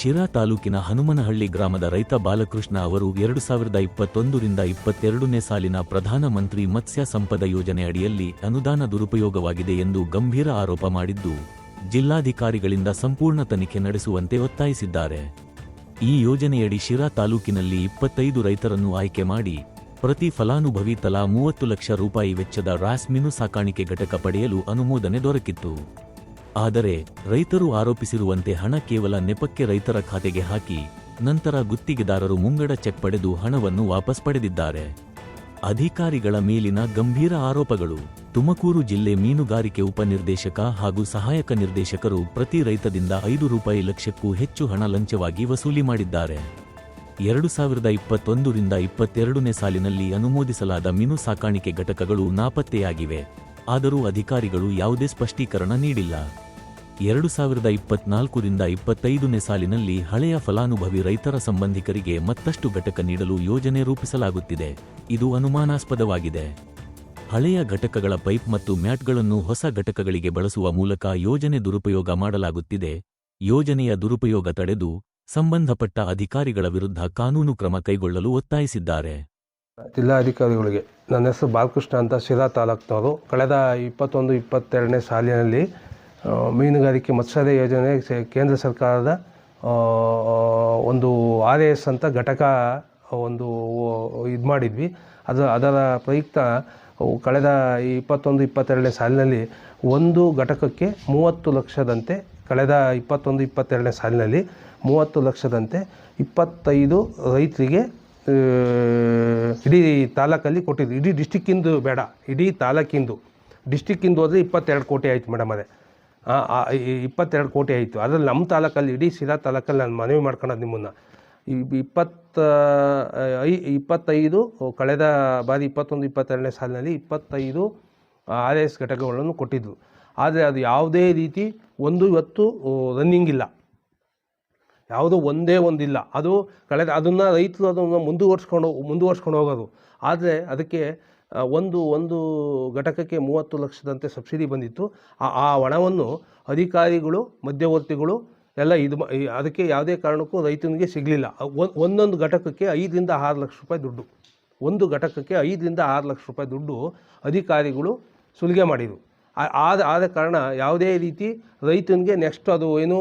ಶಿರಾ ತಾಲೂಕಿನ ಹನುಮನಹಳ್ಳಿ ಗ್ರಾಮದ ರೈತ ಬಾಲಕೃಷ್ಣ ಅವರು ಎರಡು ಸಾವಿರದ ಇಪ್ಪತ್ತೊಂದರಿಂದ ಇಪ್ಪತ್ತೆರಡನೇ ಸಾಲಿನ ಪ್ರಧಾನಮಂತ್ರಿ ಮತ್ಸ್ಯ ಸಂಪದ ಯೋಜನೆ ಅಡಿಯಲ್ಲಿ ಅನುದಾನ ದುರುಪಯೋಗವಾಗಿದೆ ಎಂದು ಗಂಭೀರ ಆರೋಪ ಮಾಡಿದ್ದು, ಜಿಲ್ಲಾಧಿಕಾರಿಗಳಿಂದ ಸಂಪೂರ್ಣ ತನಿಖೆ ನಡೆಸುವಂತೆ ಒತ್ತಾಯಿಸಿದ್ದಾರೆ. ಈ ಯೋಜನೆಯಡಿ ಶಿರಾ ತಾಲೂಕಿನಲ್ಲಿ ಇಪ್ಪತ್ತೈದು ರೈತರನ್ನು ಆಯ್ಕೆ ಮಾಡಿ, ಪ್ರತಿ ಫಲಾನುಭವಿ ತಲಾ ಮೂವತ್ತು ಲಕ್ಷ ರೂಪಾಯಿ ವೆಚ್ಚದ ರಾಸ್ಮಿನು ಸಾಕಾಣಿಕೆ ಘಟಕ ಪಡೆಯಲು ಅನುಮೋದನೆ ದೊರಕಿತ್ತು. ಆದರೆ ರೈತರು ಆರೋಪಿಸಿರುವಂತೆ ಹಣ ಕೇವಲ ನೆಪಕ್ಕೆ ರೈತರ ಖಾತೆಗೆ ಹಾಕಿ ನಂತರ ಗುತ್ತಿಗೆದಾರರು ಮುಂಗಡ ಚೆಕ್ ಪಡೆದು ಹಣವನ್ನು ವಾಪಸ್ ಪಡೆದಿದ್ದಾರೆ. ಅಧಿಕಾರಿಗಳ ಮೇಲಿನ ಗಂಭೀರ ಆರೋಪಗಳು. ತುಮಕೂರು ಜಿಲ್ಲೆ ಮೀನುಗಾರಿಕೆ ಉಪನಿರ್ದೇಶಕ ಹಾಗೂ ಸಹಾಯಕ ನಿರ್ದೇಶಕರು ಪ್ರತಿ ರೈತದಿಂದ ಐದು ರೂಪಾಯಿ ಲಕ್ಷಕ್ಕೂ ಹೆಚ್ಚು ಹಣ ಲಂಚವಾಗಿ ವಸೂಲಿ ಮಾಡಿದ್ದಾರೆ. ಎರಡು ಸಾವಿರದ ಇಪ್ಪತ್ತೊಂದರಿಂದ ಇಪ್ಪತ್ತೆರಡನೇ ಸಾಲಿನಲ್ಲಿ ಅನುಮೋದಿಸಲಾದ ಮೀನು ಸಾಕಾಣಿಕೆ ಘಟಕಗಳು ನಾಪತ್ತೆಯಾಗಿವೆ. ಆದರೂ ಅಧಿಕಾರಿಗಳು ಯಾವುದೇ ಸ್ಪಷ್ಟೀಕರಣ ನೀಡಿಲ್ಲ. ಎರಡು ಸಾವಿರದ ಇಪ್ಪತ್ನಾಲ್ಕರಿಂದ ಇಪ್ಪತ್ತೈದನೇ ಸಾಲಿನಲ್ಲಿ ಹಳೆಯ ಫಲಾನುಭವಿ ರೈತರ ಸಂಬಂಧಿಕರಿಗೆ ಮತ್ತಷ್ಟು ಘಟಕ ನೀಡಲು ಯೋಜನೆ ರೂಪಿಸಲಾಗುತ್ತಿದೆ. ಇದು ಅನುಮಾನಾಸ್ಪದವಾಗಿದೆ. ಹಳೆಯ ಘಟಕಗಳ ಪೈಪ್ ಮತ್ತು ಮ್ಯಾಟ್ಗಳನ್ನು ಹೊಸ ಘಟಕಗಳಿಗೆ ಬಳಸುವ ಮೂಲಕ ಯೋಜನೆ ದುರುಪಯೋಗ ಮಾಡಲಾಗುತ್ತಿದೆ. ಯೋಜನೆಯ ದುರುಪಯೋಗ ತಡೆದು ಸಂಬಂಧಪಟ್ಟ ಅಧಿಕಾರಿಗಳ ವಿರುದ್ಧ ಕಾನೂನು ಕ್ರಮ ಕೈಗೊಳ್ಳಲು ಒತ್ತಾಯಿಸಿದ್ದಾರೆ. ಜಿಲ್ಲಾಧಿಕಾರಿಗಳಿಗೆ, ನನ್ನ ಹೆಸರು ಬಾಲಕೃಷ್ಣ ಅಂತ ಶಿರಾ ತಾಲೂಕಿನವರು, ಕಳೆದ ಇಪ್ಪತ್ತೊಂದು, ಇಪ್ಪತ್ತೆರಡನೇ ಸಾಲಿನಲ್ಲಿ ಮೀನುಗಾರಿಕೆ ಮತ್ಸ್ಯದ ಯೋಜನೆ ಕೇಂದ್ರ ಸರ್ಕಾರದ ಒಂದು ಆರ್ ಎಸ್ ಅಂತ ಘಟಕ ಒಂದು ಇದು ಮಾಡಿದ್ವಿ. ಅದು, ಅದರ ಪ್ರಯುಕ್ತ ಕಳೆದ ಇಪ್ಪತ್ತೊಂದು, ಇಪ್ಪತ್ತೆರಡನೇ ಸಾಲಿನಲ್ಲಿ ಒಂದು ಘಟಕಕ್ಕೆ ಮೂವತ್ತು ಲಕ್ಷದಂತೆ, ಕಳೆದ ಇಪ್ಪತ್ತೊಂದು, ಇಪ್ಪತ್ತೆರಡನೇ ಸಾಲಿನಲ್ಲಿ ಮೂವತ್ತು ಲಕ್ಷದಂತೆ ಇಪ್ಪತ್ತೈದು ರೈತರಿಗೆ ಇಡೀ ತಾಲೂಕಲ್ಲಿ ಕೊಟ್ಟಿದ್ವಿ. ಇಡೀ ಡಿಸ್ಟಿಕ್ಕಿಂದು ಬೇಡ. ಇಡೀ ತಾಲೂಕಿಂದು. ಡಿಸ್ಟಿಕ್ಕಿಂದು ಹೋದರೆ ಇಪ್ಪತ್ತೆರಡು ಕೋಟಿ ಆಯಿತು ಮೇಡಮ್ ಅದೇ. ಇಪ್ಪತ್ತೆರಡು ಕೋಟಿ ಆಯಿತು. ಅದರಲ್ಲಿ ನಮ್ಮ ತಾಲೂಕಲ್ಲಿ, ಇಡೀ ಶಿರಾ ತಾಲೂಕಲ್ಲಿ ನಾನು ಮನವಿ ಮಾಡ್ಕೊಳೋದು ನಿಮ್ಮನ್ನು. ಇಪ್ಪತ್ತ, ಐ, ಇಪ್ಪತ್ತೈದು, ಕಳೆದ ಬಾರಿ ಇಪ್ಪತ್ತೊಂದು, ಇಪ್ಪತ್ತೆರಡನೇ ಸಾಲಿನಲ್ಲಿ ಇಪ್ಪತ್ತೈದು ಆರ್ ಎಸ್ ಘಟಕಗಳನ್ನು ಕೊಟ್ಟಿದ್ದು ಆದರೆ ಅದು ಯಾವುದೇ ರೀತಿ ಒಂದು ಇವತ್ತು ರನ್ನಿಂಗ್ ಇಲ್ಲ. ಯಾವುದೋ ಒಂದೇ ಒಂದಿಲ್ಲ. ಅದು ಕಳೆದ, ಅದನ್ನು ರೈತರು ಅದನ್ನು ಮುಂದುವರ್ಸ್ಕೊಂಡು ಮುಂದುವರ್ಸ್ಕೊಂಡು ಹೋಗೋದು. ಆದರೆ ಅದಕ್ಕೆ ಒಂದು ಒಂದು ಘಟಕಕ್ಕೆ ಮೂವತ್ತು ಲಕ್ಷದಂತೆ ಸಬ್ಸಿಡಿ ಬಂದಿತ್ತು. ಆ ಹಣವನ್ನು ಅಧಿಕಾರಿಗಳು, ಮಧ್ಯವರ್ತಿಗಳು ಎಲ್ಲ ಇದು ಅದಕ್ಕೆ ಯಾವುದೇ ಕಾರಣಕ್ಕೂ ರೈತನಿಗೆ ಸಿಗಲಿಲ್ಲ. ಒಂದೊಂದು ಘಟಕಕ್ಕೆ ಐದರಿಂದ ಆರು ಲಕ್ಷ ರೂಪಾಯಿ ದುಡ್ಡು. ಒಂದು ಘಟಕಕ್ಕೆ ಐದರಿಂದ ಆರು ಲಕ್ಷ ರೂಪಾಯಿ ದುಡ್ಡು ಅಧಿಕಾರಿಗಳು ಸುಲಿಗೆ ಮಾಡಿದರು. ಆದ ಆದ ಕಾರಣ ಯಾವುದೇ ರೀತಿ ರೈತನಿಗೆ ನೆಕ್ಸ್ಟ್ ಅದು ಏನು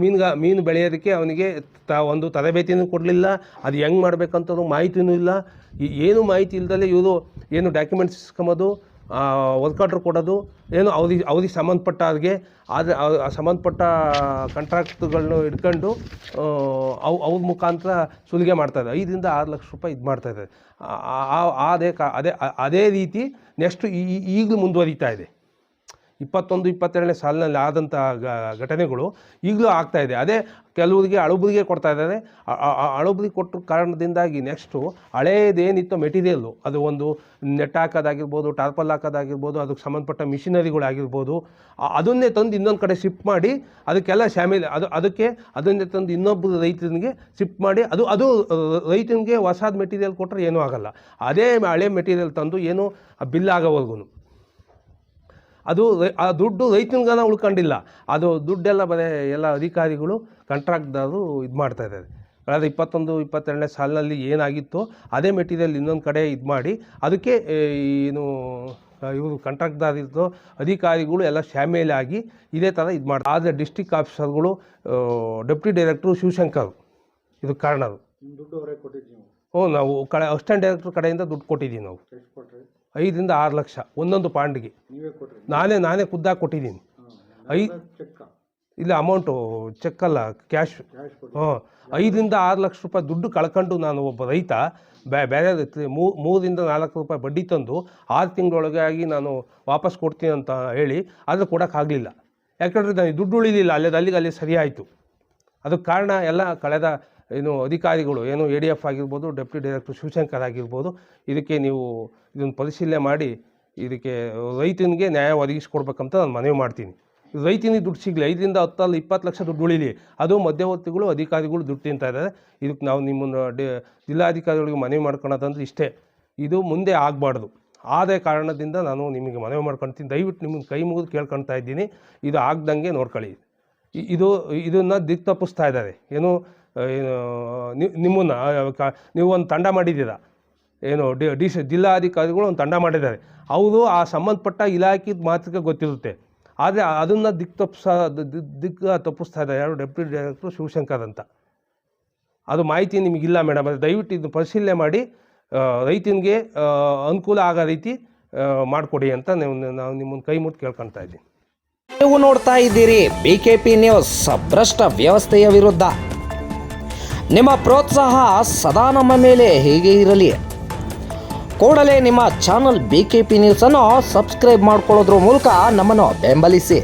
ಮೀನುಗ, ಮೀನು ಬೆಳೆಯೋದಕ್ಕೆ ಅವನಿಗೆ ತ, ಒಂದು ತರಬೇತಿನೂ ಕೊಡಲಿಲ್ಲ, ಅದು ಹೆಂಗೆ ಮಾಡಬೇಕಂತ ಮಾಹಿತಿನೂ ಇಲ್ಲ. ಏನು ಮಾಹಿತಿ ಇಲ್ದಲೆ ಇವರು ಏನು ಡಾಕ್ಯುಮೆಂಟ್ಸ್ ಇಸ್ಕೊಂಬೋದು ವರ್ಕ್ ಆರ್ಡ್ರ್ ಕೊಡೋದು, ಏನು ಅವ್ರಿಗೆ ಅವ್ರಿಗೆ ಸಂಬಂಧಪಟ್ಟ ಅವ್ರಿಗೆ ಆದರೆ ಸಂಬಂಧಪಟ್ಟ ಕಾಂಟ್ರಾಕ್ಟ್ಗಳನ್ನ ಇಟ್ಕೊಂಡು ಅವು ಅವ್ರ ಮುಖಾಂತರ ಸುಲಿಗೆ ಮಾಡ್ತಾಯಿದೆ ಐದರಿಂದ ಆರು ಲಕ್ಷ ರೂಪಾಯಿ ಇದು ಮಾಡ್ತಾಯಿದ್ದಾರೆ ಅದೇ ಕಾ ಅದೇ ಅದೇ ರೀತಿ ನೆಕ್ಸ್ಟ್ ಈಗಲೂ ಮುಂದುವರಿತಾ ಇದೆ. ಇಪ್ಪತ್ತೊಂದು, ಇಪ್ಪತ್ತೆರಡನೇ ಸಾಲಿನಲ್ಲಿ ಆದಂಥ ಘಟನೆಗಳು ಈಗಲೂ ಆಗ್ತಾ ಇದೆ. ಅದೇ ಕೆಲವರಿಗೆ ಅಳುಬುದಿಗೆ ಕೊಡ್ತಾ ಇದ್ದಾರೆ. ಆ ಕೊಟ್ಟ ಕಾರಣದಿಂದಾಗಿ ನೆಕ್ಸ್ಟು ಹಳೇದೇನಿತ್ತು ಮೆಟೀರಿಯಲ್ಲು ಅದು ಒಂದು ನೆಟ್ ಹಾಕೋದಾಗಿರ್ಬೋದು, ಟಾರ್ಪಲ್ ಹಾಕೋದಾಗಿರ್ಬೋದು, ಅದಕ್ಕೆ ಸಂಬಂಧಪಟ್ಟ ಮಿಷಿನರಿಗಳಾಗಿರ್ಬೋದು ಅದನ್ನೇ ತಂದು ಇನ್ನೊಂದು ಕಡೆ ಶಿಫ್ಟ್ ಮಾಡಿ ಅದಕ್ಕೆಲ್ಲ ಶಾಮಿಲ್, ಅದು, ಅದಕ್ಕೆ ಅದನ್ನೇ ತಂದು ಇನ್ನೊಬ್ಬರು ರೈತನಿಗೆ ಶಿಫ್ಟ್ ಮಾಡಿ ಅದು ಅದು ರೈತನಿಗೆ ಹೊಸಾದ ಮೆಟೀರಿಯಲ್ ಕೊಟ್ಟರೆ ಏನೂ ಆಗಲ್ಲ. ಅದೇ ಹಳೆ ಮೆಟೀರಿಯಲ್ ತಂದು ಏನು ಬಿಲ್ ಆಗೋವರೆಗೂ ಅದು ಆ ದುಡ್ಡು ರೈತನಿಗನ ಉಳ್ಕೊಂಡಿಲ್ಲ. ಅದು ದುಡ್ಡೆಲ್ಲ ಬರೀ ಎಲ್ಲ ಅಧಿಕಾರಿಗಳು ಕಾಂಟ್ರಾಕ್ಟ್ದಾರರು ಇದು ಮಾಡ್ತಾ ಇದ್ದಾರೆ. ಕಳೆದ ಇಪ್ಪತ್ತೊಂದು ಇಪ್ಪತ್ತೆರಡನೇ ಸಾಲಿನಲ್ಲಿ ಏನಾಗಿತ್ತೋ ಅದೇ ಮೆಟೀರಿಯಲ್ ಇನ್ನೊಂದು ಕಡೆ ಇದು ಮಾಡಿ ಅದಕ್ಕೆ ಏನು ಇವರು ಕಾಂಟ್ರಾಕ್ಟ್ದಾರಿದ್ದು ಅಧಿಕಾರಿಗಳು ಎಲ್ಲ ಶಾಮೀಲಾಗಿ ಇದೇ ಥರ ಇದು ಮಾಡ್ತಾರೆ ಆದರೆ ಡಿಸ್ಟಿಕ್ ಆಫೀಸರ್ಗಳು ಡೆಪ್ಟಿ ಡೈರೆಕ್ಟ್ರು ಶಿವಶಂಕರ್ ಇದು ಕಾರಣ ಅದು. ಹ್ಞೂ ನಾವು. ಕಡೆ ಅಸಿಸ್ಟೆಂಟ್ ಡೈರೆಕ್ಟ್ರ್ ಕಡೆಯಿಂದ ದುಡ್ಡು ಕೊಟ್ಟಿದ್ದೀವಿ ನಾವು. ಐದರಿಂದ ಆರು ಲಕ್ಷ ಒಂದೊಂದು ಪಾಂಡಿಗೆ. ನಾನೇ ನಾನೇ ಖುದ್ದಾಗಿ ಕೊಟ್ಟಿದ್ದೀನಿ. ಐ ಇಲ್ಲ ಅಮೌಂಟು ಚೆಕ್ ಅಲ್ಲ ಕ್ಯಾಶ್. ಹ್ಞೂ ಐದರಿಂದ ಆರು ಲಕ್ಷ ರೂಪಾಯಿ ದುಡ್ಡು ಕಳ್ಕೊಂಡು ನಾನು ಒಬ್ಬ ರೈತ ಬ್ಯಾ ಬೇರೆ ಮೂರರಿಂದ ನಾಲ್ಕು ರೂಪಾಯಿ ಬಡ್ಡಿ ತಂದು ಆರು ತಿಂಗಳೊಳಗೆ ಆಗಿ ನಾನು ವಾಪಸ್ ಕೊಡ್ತೀನಿ ಅಂತ ಹೇಳಿ ಆದರೆ ಕೊಡೋಕ್ಕಾಗಲಿಲ್ಲ ಯಾಕಂದರೆ ನನಗೆ ದುಡ್ಡು ಉಳಿಲಿಲ್ಲ ಅಲ್ಲೇ ಅಲ್ಲಿಗೆ ಅಲ್ಲಿ ಸರಿಯಾಯಿತು ಆಯಿತು. ಅದಕ್ಕೆ ಕಾರಣ ಎಲ್ಲ ಕಳೆದ ಏನು ಅಧಿಕಾರಿಗಳು, ಏನು ಎ ಡಿ ಎಫ್ ಆಗಿರ್ಬೋದು ಡೆಪ್ಯೂಟಿ ಡೈರೆಕ್ಟರ್ ಶಿವಶಂಕರ್ ಆಗಿರ್ಬೋದು, ಇದಕ್ಕೆ ನೀವು ಇದನ್ನು ಪರಿಶೀಲನೆ ಮಾಡಿ, ಇದಕ್ಕೆ ರೈತನಿಗೆ ನ್ಯಾಯ ಒದಗಿಸ್ಕೊಡ್ಬೇಕಂತ ನಾನು ಮನವಿ ಮಾಡ್ತೀನಿ. ರೈತನಿಗೆ ದುಡ್ಡು ಸಿಗಲಿ, ಐದರಿಂದ ಹತ್ತಲ್ಲಿ ಇಪ್ಪತ್ತು ಲಕ್ಷ ದುಡ್ಡು ಉಳಿಲಿ, ಅದು ಮಧ್ಯವರ್ತಿಗಳು, ಅಧಿಕಾರಿಗಳು ದುಡ್ಡು ತಿಂತಾ ಇದ್ದಾರೆ. ಇದಕ್ಕೆ ನಾವು ನಿಮ್ಮನ್ನು ಡಿ, ಜಿಲ್ಲಾಧಿಕಾರಿಗಳಿಗೆ ಮನವಿ ಮಾಡ್ಕೊಳೋದಂದ್ರೆ ಇಷ್ಟೇ. ಇದು ಮುಂದೆ ಆಗಬಾರ್ದು. ಆದ ಕಾರಣದಿಂದ ನಾನು ನಿಮಗೆ ಮನವಿ ಮಾಡ್ಕೊಳ್ತೀನಿ. ದಯವಿಟ್ಟು ನಿಮ್ಮನ್ನು ಕೈ ಮುಗಿದು ಕೇಳ್ಕೊಳ್ತಾ ಇದ್ದೀನಿ. ಇದು ಆಗ್ದಂಗೆ ನೋಡ್ಕೊಳ್ಳಿ. ಇದು, ಇದನ್ನು ದಿಕ್ಕ ತಪ್ಪಿಸ್ತಾ ಇದ್ದಾರೆ. ಏನು ಏನು ನಿಮ್ಮನ್ನು ನೀವು ಒಂದು ತಂಡ ಮಾಡಿದ್ದೀರಾ? ಏನು, ಡಿ ಡಿ, ಸಿ, ಜಿಲ್ಲಾಧಿಕಾರಿಗಳು ಒಂದು ತಂಡ ಮಾಡಿದ್ದಾರೆ. ಅವರು ಆ ಸಂಬಂಧಪಟ್ಟ ಇಲಾಖೆ ಮಾತ್ರ ಗೊತ್ತಿರುತ್ತೆ. ಆದರೆ ಅದನ್ನು ದಿಕ್ ತಪ್ಪಿಸ ದಿಕ್ ತಪ್ಪಿಸ್ತಾ ಇದ್ದಾರೆ. ಯಾರು ಡೆಪ್ಯೂಟಿ ಡೈರೆಕ್ಟ್ರು ಶಿವಶಂಕರ್ ಅಂತ. ಅದು ಮಾಹಿತಿ ನಿಮಗಿಲ್ಲ ಮೇಡಮ್ ಅದು ದಯವಿಟ್ಟು ಇದನ್ನು ಪರಿಶೀಲನೆ ಮಾಡಿ ರೈತನಿಗೆ ಅನುಕೂಲ ಆಗೋ ರೀತಿ ಮಾಡಿಕೊಡಿ ಅಂತ ನೀವು, ನಾವು ನಿಮ್ಮನ್ನು ಕೈ ಮುಟ್ಟು ಕೇಳ್ಕೊಳ್ತಾ ಇದ್ದೀನಿ. ನೀವು ನೋಡ್ತಾ ಇದ್ದೀರಿ ಬಿ ಕೆ ಪಿ ನ್ಯೂಸ್ ಭ್ರಷ್ಟ ವ್ಯವಸ್ಥೆಯ ವಿರುದ್ಧ. ನಿಮ್ಮ ಪ್ರೋತ್ಸಾಹ ಸದಾ ನಮ್ಮ ಮೇಲೆ ಹೇಗೆ ಇರಲಿ. ಕೂಡಲೇ ನಿಮ್ಮ ಚಾನಲ್ ಬಿ ಕೆ ಪಿ ನ್ಯೂಸನ್ನು ಸಬ್ಸ್ಕ್ರೈಬ್ ಮಾಡ್ಕೊಳ್ಳೋದ್ರ ಮೂಲಕ ನಮ್ಮನ್ನು ಬೆಂಬಲಿಸಿ.